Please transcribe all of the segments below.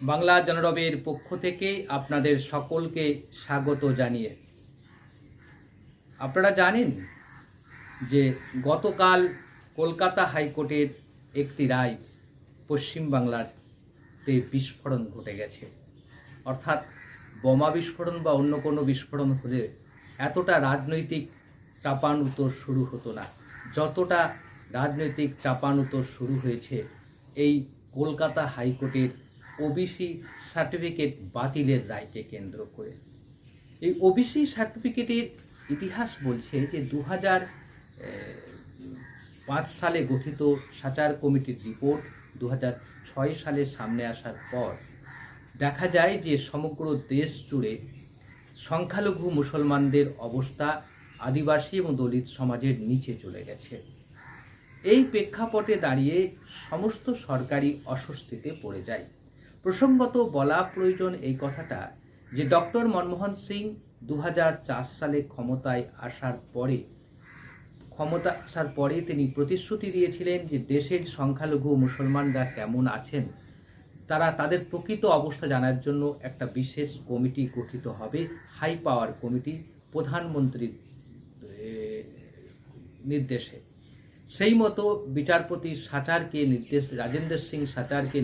বাংলা জনরবের পক্ষ থেকে আপনাদের সকলকে স্বাগত জানিয়ে। আপনারা জানেন যে গতকাল কলকাতা হাইকোর্টের একটি রায় পশ্চিমবাংলাতে বিস্ফোরণ ঘটে গেছে। অর্থাৎ বোমা বিস্ফোরণ বা অন্য কোনো বিস্ফোরণ হলে এতটা রাজনৈতিক চাপানুতোর শুরু হতো না। যতটা রাজনৈতিক চাপানুতোর শুরু হয়েছে এই কলকাতা হাইকোর্টের ওবিসি সার্টিফিকেট বাতিলের রায়কে কেন্দ্র করে। এই ওবিসি সার্টিফিকেটের ইতিহাস বলছে যে দু পাঁচ সালে গঠিত সাচার কমিটির রিপোর্ট দু ছয় সালে সামনে আসার পর দেখা যায় যে সমগ্র দেশ জুড়ে সংখ্যালঘু মুসলমানদের অবস্থা আদিবাসী এবং দলিত সমাজের নিচে চলে গেছে। এই প্রেক্ষাপটে দাঁড়িয়ে সমস্ত সরকারি অস্বস্তিতে পড়ে যায়। প্রসঙ্গত বলা প্রয়োজন এই কথাটা যে ডক্টর মনমোহন সিং দু হাজার চার সালে ক্ষমতায় আসার পরে, ক্ষমতা আসার পরে তিনি প্রতিশ্রুতি দিয়েছিলেন যে দেশের সংখ্যালঘু মুসলমানরা কেমন আছেন, তারা তাদের প্রকৃত অবস্থা জানার জন্য একটা বিশেষ কমিটি গঠিত হবে, হাই পাওয়ার কমিটি প্রধানমন্ত্রীর নির্দেশে। সেই মতো বিচারপতি সাচারকে নির্দেশ, রাজেন্দ্র সিং সাচারকে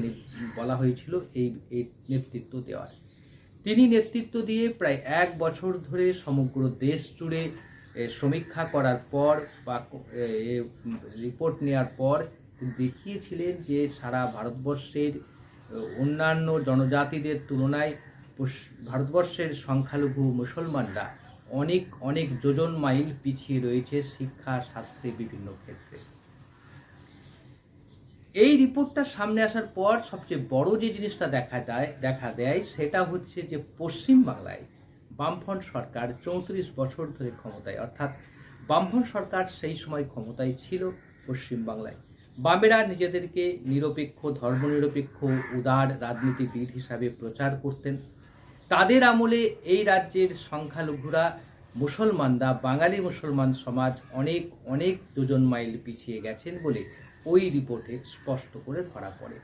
বলা হয়েছিল এই এই নেতৃত্ব দেওয়ার। তিনি নেতৃত্ব দিয়ে প্রায় এক বছর ধরে সমগ্র দেশ জুড়ে সমীক্ষা করার পর বা রিপোর্ট নেওয়ার পর দেখিয়েছিলেন যে সারা ভারতবর্ষের অন্যান্য জনজাতিদের তুলনায় ভারতবর্ষের সংখ্যালঘু মুসলমানরা অনেক অনেক যোজন মাইল পিছিয়ে রয়েছে শিক্ষা, শাস্ত্রে বিভিন্ন ক্ষেত্রে। এই রিপোর্টটা সামনে আসার পর সবচেয়ে বড় যে জিনিসটা দেখা যায়, দেখা দেয়, সেটা হচ্ছে যে পশ্চিম বাংলায় বামফ্রন্ট সরকার চৌত্রিশ বছর ধরে ক্ষমতায়, অর্থাৎ বামফ্রন্ট সরকার সেই সময় ক্ষমতায় ছিল পশ্চিম বাংলায়। বামেরা নিজেদেরকে নিরপেক্ষ, ধর্মনিরপেক্ষ, উদার রাজনীতিবিদ হিসাবে প্রচার করতেন। তাদের আমলে এই রাজ্যের সংখ্যালঘুরা মুসলমানরা, বাঙালি মুসলমান সমাজ অনেক অনেক দুজন মাইল পিছিয়ে গেছেন বলে ওই রিপোর্টে স্পষ্ট করে ধরা পড়ে।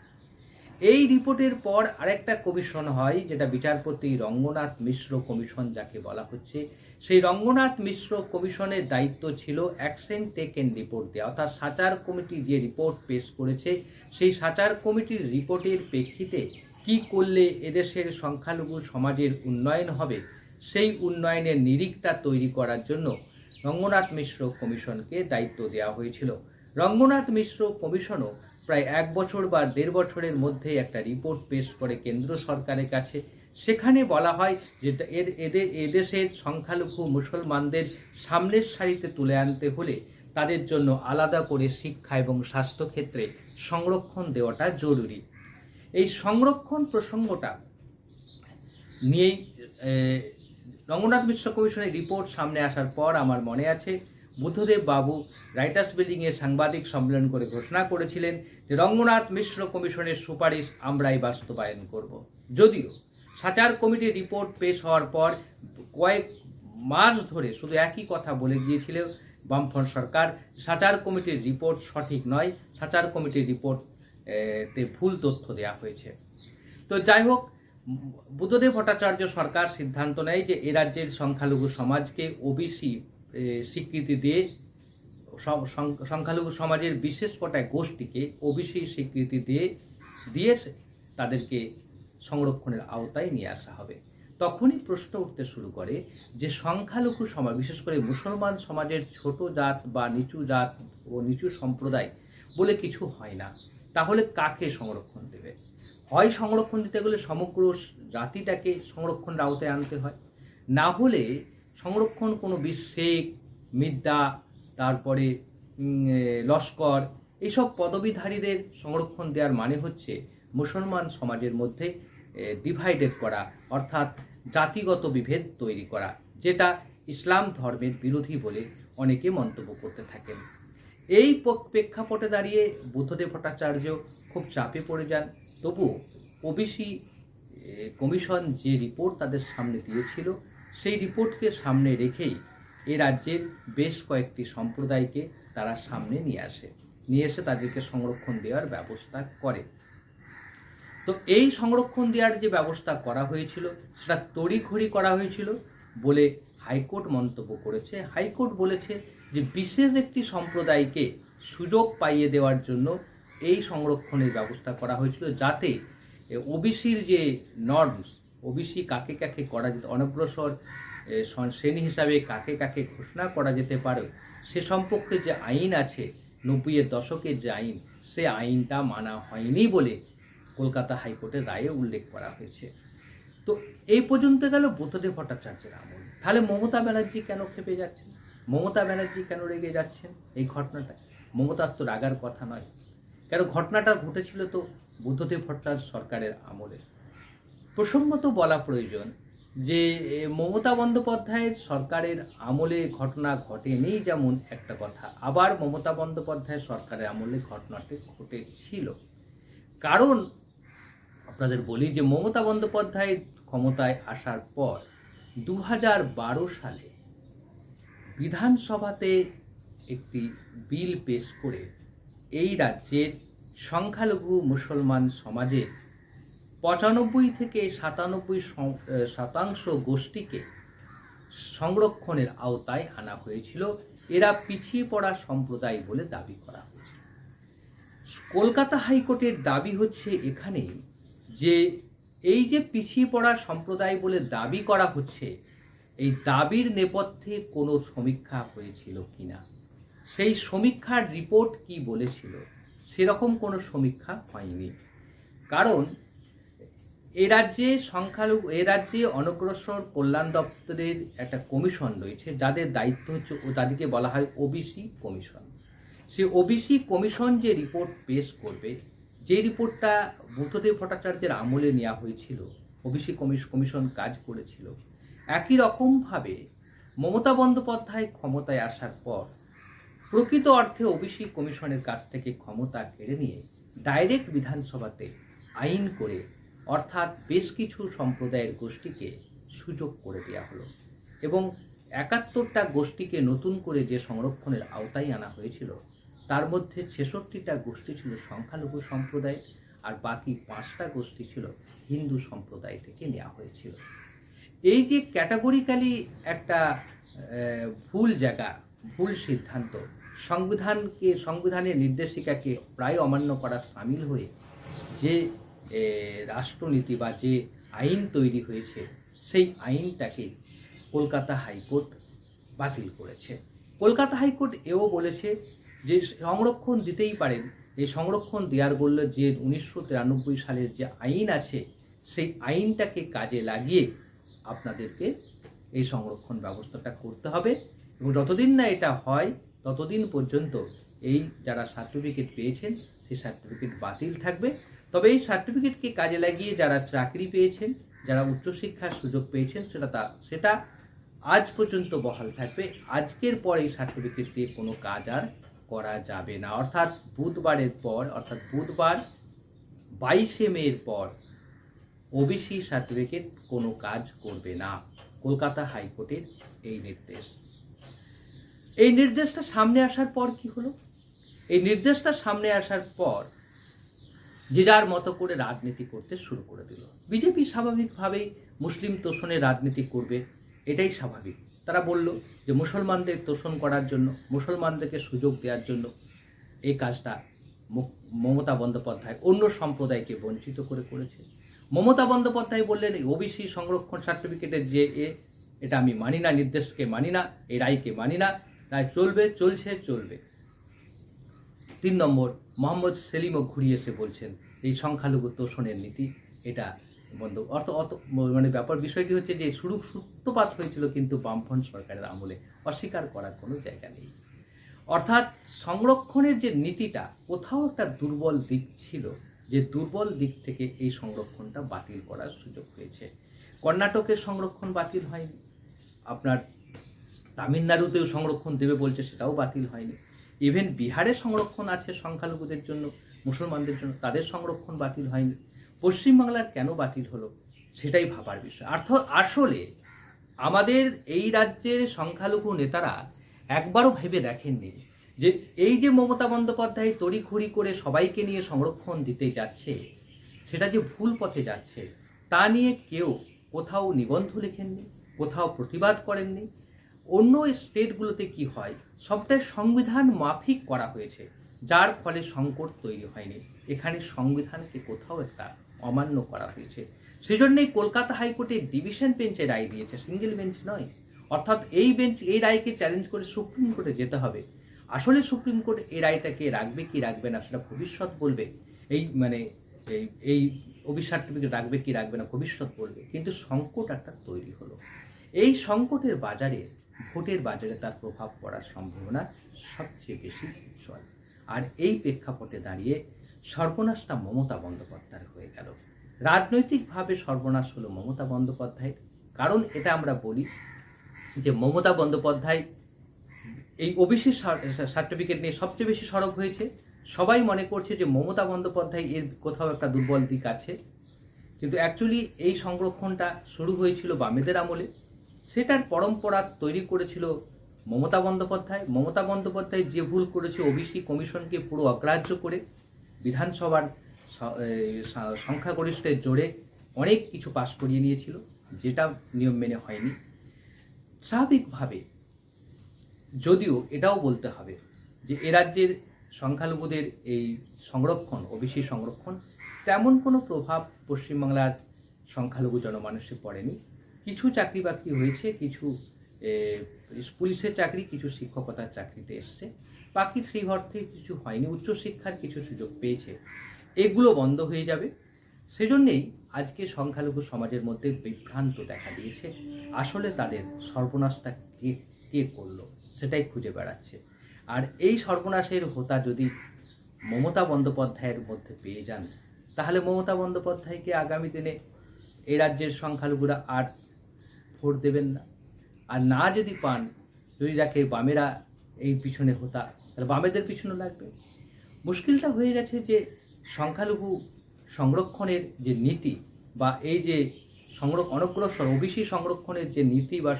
এই রিপোর্টের পর আরেকটা কমিশন হয়, যেটা বিচারপতি রঙ্গনাথ মিশ্র কমিশন যাকে বলা হচ্ছে। সেই রঙ্গনাথ মিশ্র কমিশনের দায়িত্ব ছিল অ্যাকশন টেকেন রিপোর্ট দেওয়া। অর্থাৎ সাচার কমিটি যে রিপোর্ট পেশ করেছে, সেই সাচার কমিটির রিপোর্টের প্রেক্ষিতে কি করলে এদেশের সংখ্যালঘু সমাজের উন্নয়ন হবে? সেই উন্নয়নের নিরিখটা তৈরি করার জন্য রঙ্গনাথ মিশ্র কমিশনকে দায়িত্ব দেওয়া হয়েছিল। রঙ্গনাথ মিশ্র কমিশনও প্রায় এক বছর বা দেড় বছরের মধ্যে একটা রিপোর্ট পেশ করে কেন্দ্র সরকারের কাছে। সেখানে বলা হয় যে এর এদের এদেশের সংখ্যালঘু মুসলমানদের সামনের সারিতে তুলে আনতে হলে তাদের জন্য আলাদা করে শিক্ষা এবং স্বাস্থ্যক্ষেত্রে সংরক্ষণ দেওয়াটা জরুরি। এই সংরক্ষণ প্রসঙ্গটা নিয়েই রঙ্গনাথ মিশ্র কমিশনের রিপোর্ট সামনে আসার পর আমার মনে আছে, বুদ্ধদেব বাবু রাইটার্স বিল্ডিংয়ে সাংবাদিক সম্মেলন করে ঘোষণা করেছিলেন যে রঙ্গনাথ মিশ্র কমিশনের সুপারিশ আমরাই বাস্তবায়ন করব। যদিও সাচার কমিটির রিপোর্ট পেশ হওয়ার পর কয়েক মাস ধরে শুধু একই কথা বলে গিয়েছিল, বামফ্রন্ট সরকার, সাচার কমিটির রিপোর্ট সঠিক নয়, সাচার কমিটির রিপোর্ট তে ভুল তথ্য দেওয়া হয়েছে। তো যাই হোক, বুদ্ধদেব ভট্টাচার্য সরকার সিদ্ধান্ত নেয় যে এ রাজ্যের সংখ্যালঘু সমাজকে ওবিসি স্বীকৃতি দিয়ে সংখ্যালঘু সমাজের বিশেষ কটা গোষ্ঠীকে ওবিসি স্বীকৃতি দিয়ে দিয়ে তাদেরকে সংরক্ষণের আওতায় নিয়ে আসা হবে। তখনই প্রশ্ন উঠতে শুরু করে যে সংখ্যালঘু সমাজ, বিশেষ করে মুসলমান সমাজের ছোট জাত বা নিচু জাত ও নিচু সম্প্রদায় বলে কিছু হয় না। তাহলে কাকে সংরক্ষণ দেবে? হয় সংরক্ষণ দিতে গেলে সমগ্র জাতিটাকে সংরক্ষণের আওতায় আনতে হয়। না হলে সংরক্ষণ কোনো বিশ্বেক মিদ্যা তারপরে লস্কর এইসব পদবীধারীদের সংরক্ষণ দেওয়ার মানে হচ্ছে মুসলমান সমাজের মধ্যে ডিভাইডেড করা, অর্থাৎ জাতিগত বিভেদ তৈরি করা, যেটা ইসলাম ধর্মের বিরোধী বলে অনেকে মন্তব্য করতে থাকেন। এই প্রেক্ষাপটে দাঁড়িয়ে বুদ্ধদেব ভট্টাচার্য খুব চাপে পড়ে যান। তবুও ওবিসি কমিশন যে রিপোর্ট তাদের সামনে দিয়েছিল, সেই রিপোর্টকে সামনে রেখেই এ রাজ্যের বেশ কয়েকটি সম্প্রদায়কে তারা সামনে নিয়ে আসে, নিয়ে এসে তাদেরকে সংরক্ষণ দেওয়ার ব্যবস্থা করে। তো এই সংরক্ষণ দেওয়ার যে ব্যবস্থা করা হয়েছিল, সেটা তড়িঘড়ি করা হয়েছিল বলে হাইকোর্ট মন্তব্য করেছে। হাইকোর্ট বলেছে যে বিশেষ একটি সম্প্রদায়কে সুযোগ পাইয়ে দেওয়ার জন্য এই সংরক্ষণের ব্যবস্থা করা হয়েছিল যাতে ওবিসির যে নর্মস ওবিসি কাকে কাকে করা যেতে, অনগ্রসর শ্রেণি হিসাবে কাকে কাকে ঘোষণা করা যেতে পারে, সে সম্পর্কে যে আইন আছে, নব্বইয়ের দশকের যে আইন, সে আইনটা মানা হয়নি বলে কলকাতা হাইকোর্টের রায়ে উল্লেখ করা হয়েছে। তো এই পর্যন্ত গেল বুদ্ধদেব ভট্টাচার্যের আমল। তাহলে মমতা ব্যানার্জি কেন খেপে যাচ্ছেন? মমতা ব্যানার্জি কেন রেগে যাচ্ছেন? এই ঘটনাটা। মমতার তো রাগার কথা নয়। কেন ঘটনাটা ঘটেছিল তো বুদ্ধদেব ভট্টাচার্য সরকারের আমলে। প্রসঙ্গত বলা প্রয়োজন যে মমতা বন্দ্যোপাধ্যায়ের সরকারের আমলে ঘটনা ঘটেনি যেমন একটা কথা। আবার মমতা বন্দ্যোপাধ্যায়ের সরকারের আমলে ঘটনাটি ঘটেছিল। কারণ আপনাদের বলি যে, মমতা বন্দ্যোপাধ্যায় ক্ষমতায় আসার পর দু সালে বিধানসভাতে একটি বিল পেশ করে এই রাজ্যের সংখ্যালঘু মুসলমান সমাজের পঁচানব্বই থেকে সাতানব্বই শতাংশ গোষ্ঠীকে সংরক্ষণের আওতায় আনা হয়েছিল। এরা পিছিয়ে পড়া সম্প্রদায় বলে দাবি করা হয়েছিল কলকাতা হাইকোর্টের দাবি হচ্ছে এখানেই যে এই যে পিছিয়ে পড়া সম্প্রদায় বলে দাবি করা হচ্ছে এই দাবির নেপথ্যে কোনো সমীক্ষা হয়েছিল কি না সেই সমীক্ষার রিপোর্ট কি বলেছিল? সেরকম কোনো সমীক্ষা হয়নি। কারণ এ রাজ্যে সংখ্যালঘু, এ রাজ্যে অনগ্রসর কল্যাণ দপ্তরের একটা কমিশন রয়েছে, যাদের দায়িত্ব হচ্ছে ও তাদেরকে বলা হয় ওবিসি কমিশন। সে ওবিসি কমিশন যে রিপোর্ট পেশ করবে, যে রিপোর্টটা বুদ্ধদেব ভট্টাচার্যের আমলে নেওয়া হয়েছিল ওবিসি কমিশন কাজ করেছিল একই রকমভাবে মমতা বন্দ্যোপাধ্যায় ক্ষমতায় আসার পর প্রকৃত অর্থে ওবিসি কমিশনের কাছ থেকে ক্ষমতা কেড়ে নিয়ে ডাইরেক্ট বিধানসভাতে আইন করে অর্থাৎ বেশ কিছু সম্প্রদায়ের গোষ্ঠীকে সুযোগ করে দেওয়া হলো এবং একাত্তরটা গোষ্ঠীকে নতুন করে যে সংরক্ষণের আওতায় আনা হয়েছিল, তার মধ্যে ছেষট্টিটা গোষ্ঠী ছিল সংখ্যালঘু সম্প্রদায় আর বাকি পাঁচটা গোষ্ঠী ছিল হিন্দু সম্প্রদায় থেকে নেওয়া হয়েছিল। এই যে ক্যাটাগরিক্যালি একটা ভুল জায়গা, ভুল সিদ্ধান্ত, সংবিধানকে, সংবিধানের নির্দেশিকাকে প্রায় অমান্য করা সামিল হয়ে যে রাষ্ট্রনীতি বা যে আইন তৈরি হয়েছে, সেই আইনটাকে কলকাতা হাইকোর্ট বাতিল করেছে। কলকাতা হাইকোর্ট এও বলেছে যে, সংরক্ষণ দিতেই পারেন। এই সংরক্ষণ দেওয়ার বললে যে, উনিশশো তিরানব্বই সালের যে আইন আছে, সেই আইনটাকে কাজে লাগিয়ে আপনাদেরকে এই সংরক্ষণ ব্যবস্থাটা করতে হবে এবং যতদিন না এটা হয়, ততদিন পর্যন্ত এই যারা সার্টিফিকেট পেয়েছেন, সেই সার্টিফিকেট বাতিল থাকবে। তবে এই সার্টিফিকেটকে কাজে লাগিয়ে যারা চাকরি পেয়েছেন, যারা উচ্চশিক্ষার সুযোগ পেয়েছেন, সেটা তা, সেটা আজ পর্যন্ত বহাল থাকবে। আজকের পর এই সার্টিফিকেট দিয়ে কোনো কাজ আর করা যাবে না। অর্থাৎ বুধবারের পর, অর্থাৎ বুধবার বাইশে মের পর ওবিসি সার্টিফিকেট কোনো কাজ করবে না, কলকাতা হাইকোর্টের এই নির্দেশ। এই নির্দেশটা সামনে আসার পর কি হলো? এই নির্দেশটা সামনে আসার পর যে যার মতো করে রাজনীতি করতে শুরু করে দিল। বিজেপি স্বাভাবিকভাবেই মুসলিম তোষণে রাজনীতি করবে, এটাই স্বাভাবিক। তারা বলল যে মুসলমানদের তোষণ করার জন্য, মুসলমানদেরকে সুযোগ দেওয়ার জন্য এই কাজটা মমতা বন্দ্যোপাধ্যায় অন্য সম্প্রদায়কে বঞ্চিত করে করেছে। মমতা বন্দ্যোপাধ্যায় বললেন, এই ওবিসি সংরক্ষণ সার্টিফিকেটের যে এ, এটা আমি মানি না, নির্দেশকে মানি না এই রায়কে মানি না তাই চলবে, চলছে, চলবে। তিন নম্বর, মোহাম্মদ সেলিমও ঘুরিয়ে এসে বলছেন, এই সংখ্যালঘু তোষণের নীতি, এটা বন্ধ। অর্থ অত মানে ব্যাপার বিষয়টি হচ্ছে যে শুরু সূত্রপাত হয়েছিল কিন্তু বামফ্রন্ট সরকারের আমলে, অস্বীকার করার কোনো জায়গা নেই। অর্থাৎ সংরক্ষণের যে নীতিটা, কোথাও একটা দুর্বল দিক ছিল। যে দুর্বল দিক থেকে এই সংরক্ষণটা বাতিল করার সুযোগ হয়েছে কর্ণাটকের সংরক্ষণ বাতিল হয়নি। আপনার তামিলনাড়ুতেও সংরক্ষণ দেবে বলছে, সেটাও বাতিল হয়নি। ইভেন বিহারে সংরক্ষণ আছে সংখ্যালঘুদের জন্য, মুসলমানদের জন্য, তাদের সংরক্ষণ বাতিল হয়নি। পশ্চিমবাংলার কেন বাতিল হলো, সেটাই ভাবার বিষয়। অর্থ আসলে আমাদের এই রাজ্যের সংখ্যালঘু নেতারা একবারও ভেবে দেখেননি যে এই যে মমতা বন্দ্যোপাধ্যায় তড়িঘড়ি করে সবাইকে নিয়ে সংরক্ষণ দিতে যাচ্ছে, সেটা যে ভুল পথে যাচ্ছে, তা নিয়ে কেউ কোথাও নিবন্ধ লেখেননি, কোথাও প্রতিবাদ করেননি। অন্য স্টেটগুলোতে কি হয়, সবটাই সংবিধান মাফিক করা হয়েছে, যার ফলে সংকট তৈরি হয়নি। এখানে সংবিধানকে কোথাও একটা অমান্য করা হয়েছে। সেজন্যই কলকাতা হাইকোর্টে ডিভিশন বেঞ্চে রায় দিয়েছে, সিঙ্গেল বেঞ্চ নয়। অর্থাৎ এই বেঞ্চ, এই রায়কে চ্যালেঞ্জ করে সুপ্রিম কোর্টে যেতে হবে। আসলে সুপ্রিম কোর্ট এই রায়টাকে রাখবে, কি রাখবে না সেটা ভবিষ্যৎ বলবে। এই মানে এই এই সার্টিফিকেট রাখবে, কি রাখবে না ভবিষ্যৎ বলবে। কিন্তু সংকট একটা তৈরি হলো। এই সংকটের বাজারে, ভোটের বাজারে তার প্রভাব পড়ার সম্ভাবনা সবচেয়ে বেশি উজ্জ্বল। আর এই প্রেক্ষাপটে দাঁড়িয়ে সর্বনাশটা মমতা বন্দ্যোপাধ্যায়ের হয়ে গেল। রাজনৈতিকভাবে সর্বনাশ হলো মমতা বন্দ্যোপাধ্যায়ের। কারণ এটা আমরা বলি যে মমতা বন্দ্যোপাধ্যায় এই ওবিসি সার্টিফিকেট নিয়ে সবচেয়ে বেশি সরব হয়েছে। সবাই মনে করছে যে মমতা বন্দ্যোপাধ্যায় এর কোথাও একটা দুর্বল দিক আছে। কিন্তু অ্যাকচুয়ালি এই সংরক্ষণটা শুরু হয়েছিল বামেদের আমলে। সেটার পরম্পরা তৈরি করেছিল মমতা বন্দ্যোপাধ্যায়। মমতা বন্দ্যোপাধ্যায় যে ভুল করেছে, ওবিসি কমিশনকে পুরো অগ্রাহ্য করে বিধানসভার সংখ্যাগরিষ্ঠের জোরে অনেক কিছু পাশ করিয়ে নিয়েছিল, যেটা নিয়ম মেনে হয়নি। স্বাভাবিকভাবে যদিও এটাও বলতে হবে যে এ রাজ্যের সংখ্যালঘুদের এই সংরক্ষণ ওবিসি সংরক্ষণ, তেমন কোনো প্রভাব পশ্চিমবাংলার সংখ্যালঘু জনমানুষে পড়েনি। কিছু চাকরি বাকরি হয়েছে, কিছু পুলিশের চাকরি, কিছু শিক্ষকতার চাকরিতে এসছে। বাকি সেই অর্থে কিছু হয়নি, উচ্চশিক্ষার কিছু সুযোগ পেয়েছে। এগুলো বন্ধ হয়ে যাবে। সেজন্যেই আজকে সংখ্যালঘু সমাজের মধ্যে বিভ্রান্ত দেখা দিয়েছে। আসলে তাদের সর্বনাশটা কে কে করল, সেটাই খুঁজে বেড়াচ্ছে। আর এই সর্বনাশের হোতা যদি মমতা বন্দ্যোপাধ্যায়ের মধ্যে পেয়ে যান, তাহলে মমতা বন্দ্যোপাধ্যায়কে আগামী দিনে এই রাজ্যের সংখ্যালঘুরা আর ভোট দেবেন না। আর না যদি পান, যদি দেখে বামেরা এই পিছনে হোতা, তাহলে বামেদের পিছনে লাগবে। মুশকিলটা হয়ে গেছে যে সংখ্যালঘু সংরক্ষণের যে নীতি বা এই যে সংরক্ষ অনগ্রসর ওবিসি সংরক্ষণের যে নীতি বা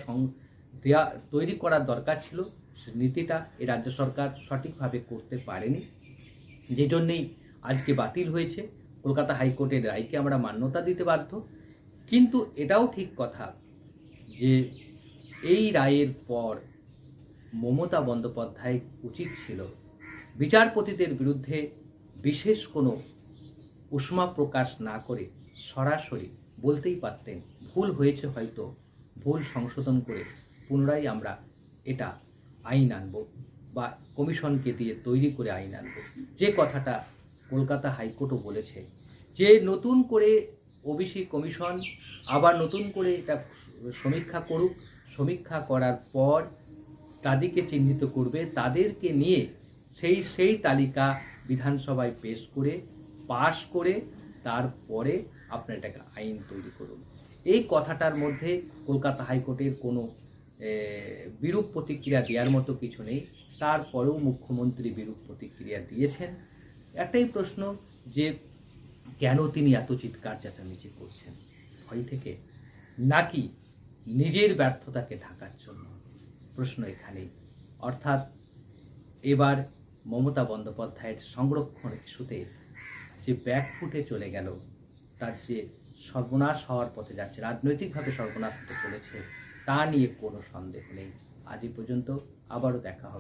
দেয়া, তৈরি করার দরকার ছিল, সে নীতিটা এই রাজ্য সরকার সঠিকভাবে করতে পারেনি। যে জন্যেই আজকে বাতিল হয়েছে। কলকাতা হাইকোর্টের রায়কে আমরা মান্যতা দিতে বাধ্য। কিন্তু এটাও ঠিক কথা যে এই রায়ের পর মমতা বন্দ্যোপাধ্যায় উচিত ছিল বিচারপতিদের বিরুদ্ধে বিশেষ কোনো উষ্মা প্রকাশ না করে সরাসরি বলতেই পারতেন, ভুল হয়েছে হয়তো, ভুল সংশোধন করে পুনরায় আমরা এটা আইন আনব বা কমিশনকে দিয়ে তৈরি করে আইন আনব। যে কথাটা কলকাতা হাইকোর্টও বলেছে, যে নতুন করে ওবিসি কমিশন আবার নতুন করে এটা সমীক্ষা করুক, সমীক্ষা করার পর তাদেরকে চিহ্নিত করবে, তাদেরকে নিয়ে সেই সেই তালিকা বিধানসভায় পেশ করে পাশ করে তারপরে আপনার এটাকে আইন তৈরি করুন। এই কথাটার মধ্যে কলকাতা হাইকোর্টের কোনো বিরূপ প্রতিক্রিয়া দেওয়ার মতো কিছু নেই। তারপরেও মুখ্যমন্ত্রী বিরূপ প্রতিক্রিয়া দিয়েছেন। একটাই প্রশ্ন যে, কেন তিনি এত চিৎকার চেঁচামেচি করছেন? ভয় থেকে? নাকি নিজের ব্যর্থতাকে ঢাকার জন্য? প্রশ্ন এখানেই। অর্থাৎ এবার মমতা বন্দ্যোপাধ্যায়ের সংরক্ষণ ইস্যুতে যে ব্যাকফুটে চলে গেল, তার যে সর্বনাশ হওয়ার পথে যাচ্ছে, রাজনৈতিকভাবে সর্বনাশ হতে চলেছে, তা নিয়ে কোনো সন্দেহ নেই। আজ পর্যন্ত আবারও দেখা হবে।